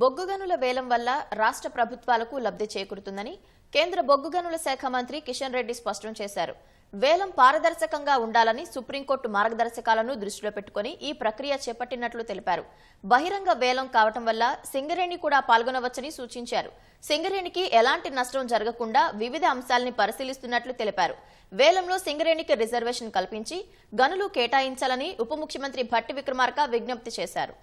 బొగ్గు గనుల వేలం వల్ల రాష్ట్ర ప్రభుత్వాలకు లబ్ధి చేకూరుతుందని కేంద్ర బొగ్గు గనుల శాఖ మంత్రి కిషన్ రెడ్డి స్పష్టం చేశారు. వేలం పారదర్శకంగా ఉండాలని సుప్రీంకోర్టు మార్గదర్శకాలను దృష్టిలో పెట్టుకుని ఈ ప్రక్రియ చేపట్టినట్లు తెలిపారు. బహిరంగ వేలం కావటం వల్ల సింగరేణి కూడా పాల్గొనవచ్చని సూచించారు. సింగరేణికి ఎలాంటి నష్టం జరగకుండా వివిధ అంశాల్ని పరిశీలిస్తున్నట్లు తెలిపారు. వేలంలో సింగరేణికి రిజర్వేషన్ కల్పించి గనులు కేటాయించాలని ఉప ముఖ్యమంత్రి భట్టి విక్రమార్క విజ్ఞప్తి చేశారు.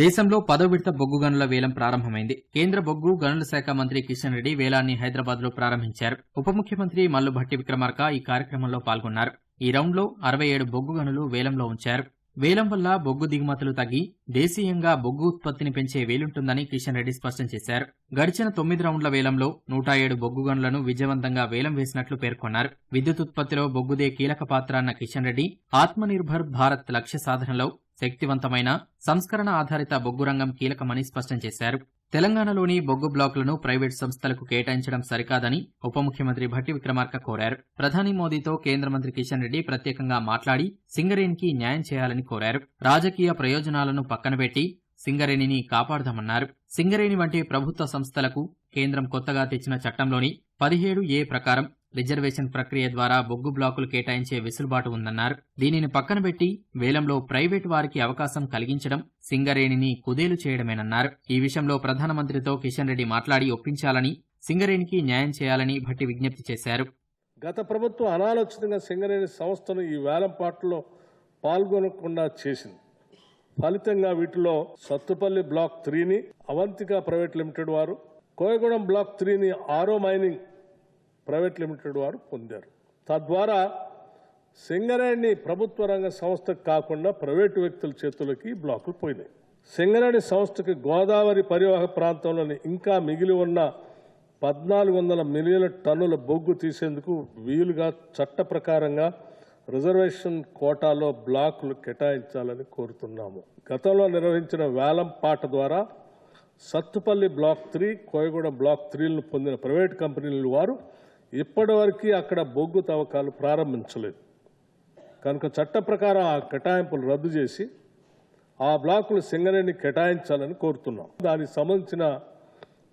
దేశంలో పదో విడత బొగ్గు గనుల వేలం ప్రారంభమైంది. కేంద్ర బొగ్గు గనుల శాఖ మంత్రి కిషన్ రెడ్డి వేలాన్ని హైదరాబాద్లో ప్రారంభించారు. ఉప ముఖ్యమంత్రి మల్లు భట్టి విక్రమార్క ఈ కార్యక్రమంలో పాల్గొన్నారు. ఈ రౌండ్లో అరవై ఏడు బొగ్గు గనులు వేలంలో ఉంచారు. వేలం వల్ల బొగ్గు దిగుమతులు తగ్గి దేశీయంగా బొగ్గు ఉత్పత్తిని పెంచే వేలుంటుందని కిషన్ రెడ్డి స్పష్టం చేశారు. గడిచిన తొమ్మిది రౌండ్ల వేలంలో నూట ఏడు బొగ్గు గనులను విజయవంతంగా వేలం వేసినట్లు పేర్కొన్నారు. విద్యుత్ ఉత్పత్తిలో బొగ్గుదే కీలక పాత్ర అన్న కిషన్ రెడ్డి ఆత్మనిర్భర్ భారత్ లక్ష్య సాధనలో శక్తివంతమైన సంస్కరణ ఆధారిత బొగ్గు రంగం కీలకమని స్పష్టం చేశారు. తెలంగాణలోని బొగ్గు బ్లాకులను ప్రైవేట్ సంస్థలకు కేటాయించడం సరికాదని ఉప ముఖ్యమంత్రి భట్టి విక్రమార్క కోరారు. ప్రధాని మోదీతో కేంద్ర మంత్రి కిషన్ రెడ్డి ప్రత్యేకంగా మాట్లాడి సింగరేణికి న్యాయం చేయాలని కోరారు. రాజకీయ ప్రయోజనాలను పక్కనబెట్టి సింగరేణిని కాపాడదామన్నారు. సింగరేణి వంటి ప్రభుత్వ సంస్థలకు కేంద్రం కొత్తగా తెచ్చిన చట్టంలోని పదిహేడు ఏ ప్రకారం రిజర్వేషన్ ప్రక్రియ ద్వారా బొగ్గు బ్లాకులు కేటాయించే వెసులుబాటు ఉందన్నారు. దీనిని పక్కన పెట్టి వేలంలో ప్రైవేటు వారికి అవకాశం కలిగించడం సింగరేణిని కుదేలు చేయడమేనన్నారు. ఈ విషయంలో ప్రధానమంత్రితో కిషన్ రెడ్డి మాట్లాడి ఒప్పించాలని సింగరేణికి న్యాయం చేయాలని భట్టి విజ్ఞప్తి చేశారు. గత ప్రభుత్వం అనాలోచితంగా సింగరేణి సంస్థను ఈ వేలంపాట్లో పాల్గొనకుండా చేసింది. ఫలితంగా వీటిలో సత్తుపల్లి బ్లాక్ త్రీని అవంతిక ప్రైవేట్ లిమిటెడ్ వారు కోయగూడెం బ్లాక్ త్రీని ఆరో మైనింగ్ ప్రైవేట్ లిమిటెడ్ వారు పొందారు. తద్వారా సింగరేణి ప్రభుత్వ రంగ సంస్థకు కాకుండా ప్రైవేటు వ్యక్తుల చేతులకి బ్లాకులు పోయినాయి. సింగరేణి సంస్థకి గోదావరి పరివాహక ప్రాంతంలోని ఇంకా మిగిలి ఉన్న పద్నాలుగు వందల మిలియన్ల టన్నుల బొగ్గు తీసేందుకు వీలుగా చట్ట ప్రకారంగా రిజర్వేషన్ కోటాలో బ్లాకులు కేటాయించాలని కోరుతున్నాము. గతంలో నిర్వహించిన వేలం పాట ద్వారా Sathupalli block three Koyaguda block త్రీలను పొందిన ప్రైవేట్ కంపెనీల వారు ఇప్పటివరకు అక్కడ బొగ్గు తవ్వకాలు ప్రారంభించలేదు. కనుక చట్ట ప్రకారం ఆ కేటాయింపులు రద్దు చేసి ఆ బ్లాకులు సింగరేణి కేటాయించాలని కోరుతున్నాం. దానికి సంబంధించిన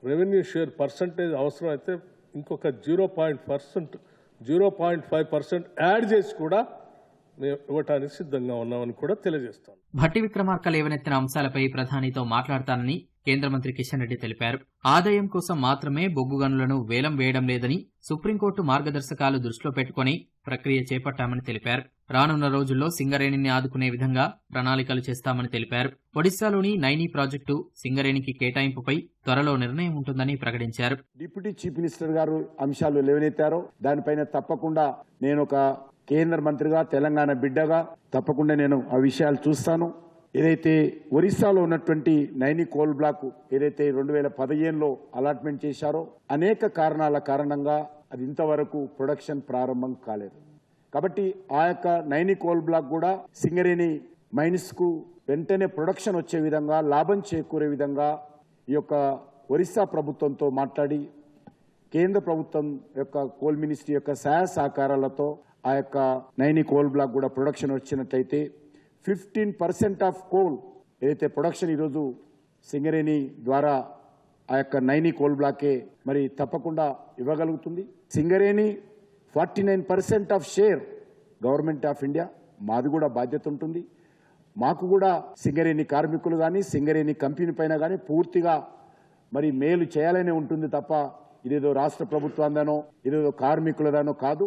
రెవెన్యూ షేర్ పర్సంటేజ్ అవసరమైతే ఇంకొక zero point percent zero point five percent add చేసి కూడా మేము ఇవ్వటానికి సిద్ధంగా ఉన్నామని కూడా తెలియజేస్తాను. భట్టి విక్రమార్క లేవనెత్తిన అంశాలపై ప్రధానితో మాట్లాడతానని కేంద్ర మంత్రి కిషన్ రెడ్డి తెలిపారు. ఆదాయం కోసం మాత్రమే బొగ్గు గనులను వేలం వేయడం లేదని సుప్రీంకోర్టు మార్గదర్శకాలు దృష్టిలో పెట్టుకుని ప్రక్రియ చేపట్టామని తెలిపారు. రానున్న రోజుల్లో సింగరేణిని ఆదుకునే విధంగా ప్రణాళికలు చేస్తామని తెలిపారు. ఒడిశాలోని నైనీ ప్రాజెక్టు సింగరేణికి కేటాయింపుపై త్వరలో నిర్ణయం ఉంటుందని ప్రకటించారు. డిప్యూటీ చీఫ్ మినిస్టర్ గారు అంశాలు లేవనెత్తారో దానిపైన తప్పకుండా నేను ఒక కేంద్ర మంత్రిగా తెలంగాణ బిడ్డగా తప్పకుండా నేను ఆ విషయాలు చూస్తాను. ఏదైతే ఒరిస్సాలో ఉన్నటువంటి నైని కోల్ బ్లాక్ ఏదైతే రెండు వేల పదిహేనులో అలాట్మెంట్ చేశారో అనేక కారణాల కారణంగా అది ఇంతవరకు ప్రొడక్షన్ ప్రారంభం కాలేదు. కాబట్టి ఆ యొక్క నైని కోల్ బ్లాక్ కూడా సింగరేణి మైన్స్కు వెంటనే ప్రొడక్షన్ వచ్చే విధంగా లాభం చేకూరే విధంగా ఈ యొక్క ఒరిస్సా ప్రభుత్వంతో మాట్లాడి కేంద్ర ప్రభుత్వం యొక్క కోల్ మినిస్ట్రీ యొక్క సహాయ సహకారాలతో ఆ యొక్క నైని కోల్ బ్లాక్ కూడా ప్రొడక్షన్ వచ్చినట్లయితే ఫిఫ్టీన్ పర్సెంట్ ఆఫ్ కోల్ ఏదైతే ప్రొడక్షన్ ఈరోజు సింగరేణి ద్వారా ఆ యొక్క నైని కోల్ బ్లాకే మరి తప్పకుండా ఇవ్వగలుగుతుంది. Singareni forty nine percent of share government of India మాది కూడా బాధ్యత ఉంటుంది. మాకు కూడా సింగరేణి కార్మికులు కానీ సింగరేణి కంపెనీ పైన కానీ పూర్తిగా మరి మేలు చేయాలనే ఉంటుంది తప్ప ఇదేదో రాష్ట్ర ప్రభుత్వాందనో ఇదేదో కార్మికులదానో కాదు.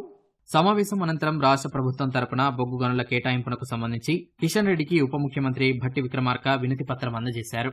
సమావేశం అనంతరం రాష్ట్ర ప్రభుత్వం తరపున బొగ్గు గనుల కేటాయింపునకు సంబంధించి కిషన్ రెడ్డికి ఉప ముఖ్యమంత్రి భట్టి విక్రమార్క వినతి పత్రం అందజేశారు.